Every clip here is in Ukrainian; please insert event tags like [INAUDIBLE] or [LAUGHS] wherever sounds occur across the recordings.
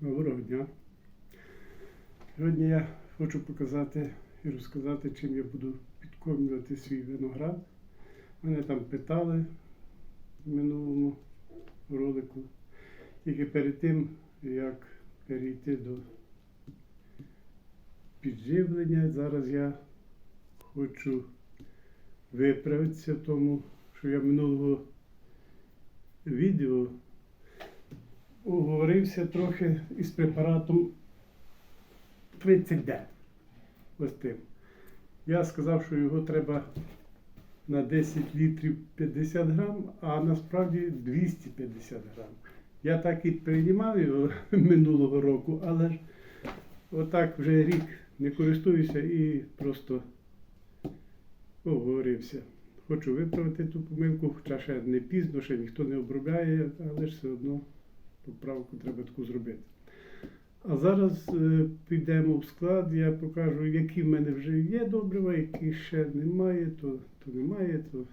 Доброго дня. Сьогодні я хочу показати і розказати, чим я буду підкормлювати свій виноград. Мене там питали в минулому ролику. Тільки перед тим, як перейти до підживлення, зараз я хочу виправитися тому, що я минулого відео уговорився трохи із препаратом 30D. Ось тим. Я сказав, що його треба на 10 літрів 50 грам, а насправді 250 грам. Я так і приймав його [LAUGHS] минулого року, але ж отак вже рік не користуюся і просто оговорився. Хочу виправити ту помилку, хоча ще не пізно, ще ніхто не обробляє, але ж все одно поправку треба таку зробити. А зараз е, підемо в склад, я покажу, які в мене вже є добрива, які ще немає, то, то немає, то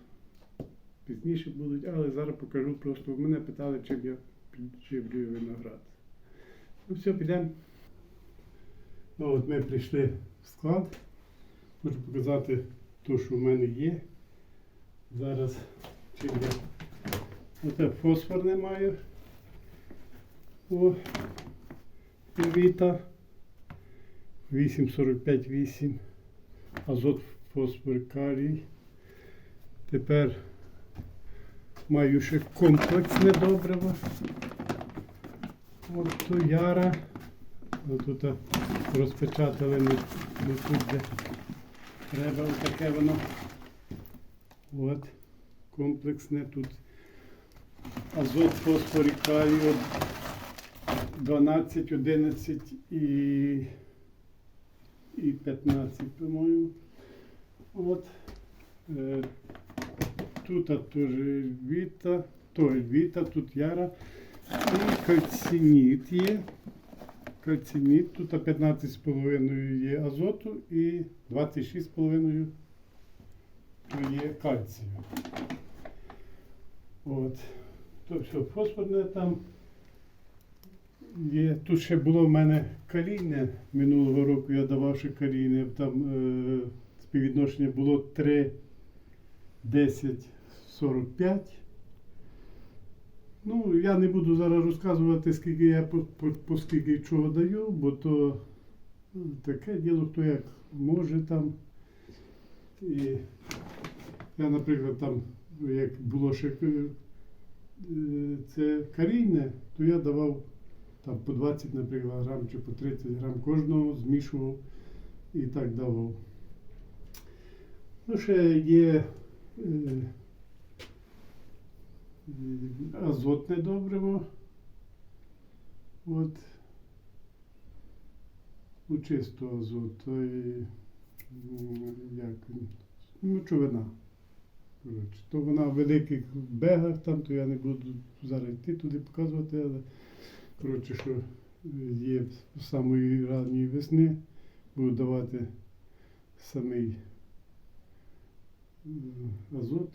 пізніше будуть, але зараз покажу просто. Мене питали, чим я підживлюю виноград. Ну все, підемо. Ну, от ми прийшли в склад. Хочу показати те, що в мене є. Зараз чим я. Оце фосфор не маю. О, Віта 8,45,8. Азот, фосфор, калій. Тепер маю ще комплексне добриво. От то яра. От тут розпечатали не, не тут, де треба таке воно. От, комплексне тут. Азот, фосфор і калій. От 12, 11 і, і 15, по-моєму. От. Е, тут теж віта, той віта, тут яра. І кальциніт є. Кальциніт, тут а 15,5 є азоту і 26,5 є кальцію. От. То все, фосфорне там є. Тут ще було в мене калійне. Минулого року я давав ще калійне. Там е, співвідношення було 3, 10, 45. Ну, я не буду зараз розказувати, скільки я по, по, по скільки чого даю, бо то ну, таке діло, хто як може там. І я, наприклад, там, як було ще е, це карійне, то я давав там по 20, наприклад, грам чи по 30 грам кожного змішував і так давав. Ну, ще є е, е, азотне добриво. От. Ну, чисто азот, то і, як, він, ну, то вона в великих бегах там, то я не буду зараз йти туди показувати, але коротше, що є з самої ранньої весни, буду давати самий азот,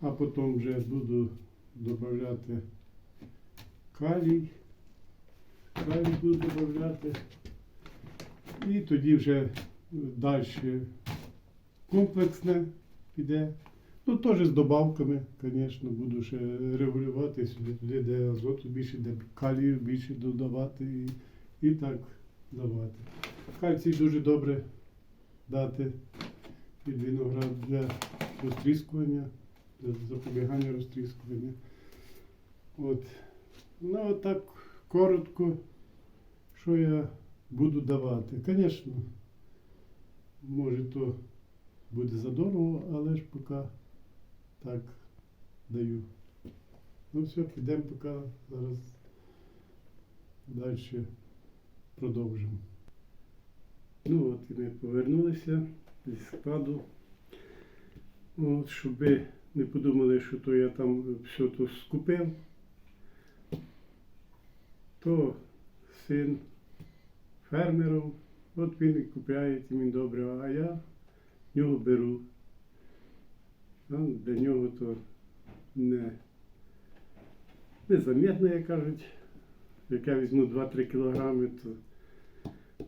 а потім вже буду додати калій, калій буду додати. І тоді вже далі комплексне піде. Ну, теж з добавками, звісно, буду ще регулювати сюди, де азоту більше, де калію більше додавати і, і так давати. Кальцій дуже добре дати під виноград для розтріскування, для запобігання розтріскування. От. Ну, от так коротко, що я буду давати. Звісно, може то буде задорого, але ж поки так даю. Ну все, підемо поки зараз далі продовжимо. Ну от і ми повернулися зі складу. От, щоб ви не подумали, що то я там все то скупив, то син фермерів, от він і купляє ті він добре, а я в нього беру. Ну, для нього то не, незамітно, як кажуть. як я візьму 2-3 кілограми, то.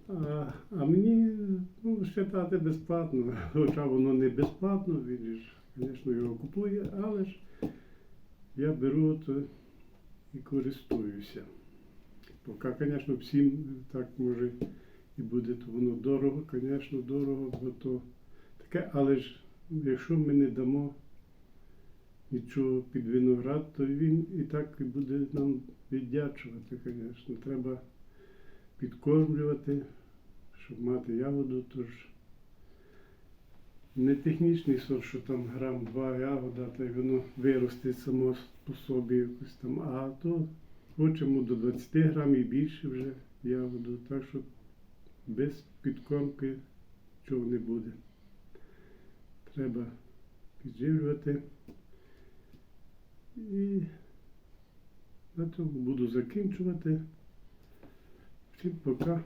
А, а мені ну, вважати безплатно. [LAUGHS] Хоча воно не безплатно, він ж, звісно, його купує, але ж я беру то і користуюся. Поки, звісно, всім так може і буде, то воно дорого, звісно, дорого, бо то таке, але ж якщо ми не дамо нічого під виноград, то він і так і буде нам віддячувати, звісно. Треба підкормлювати, щоб мати ягоду, тож не технічний сорт, що там грам два ягода, та й воно виросте само по собі якось там, а то хочемо до 20 грам і більше вже ягоду, так що без підкормки чого не буде. хлеба изживливате. И знаете, го буду закинчувате. Пока.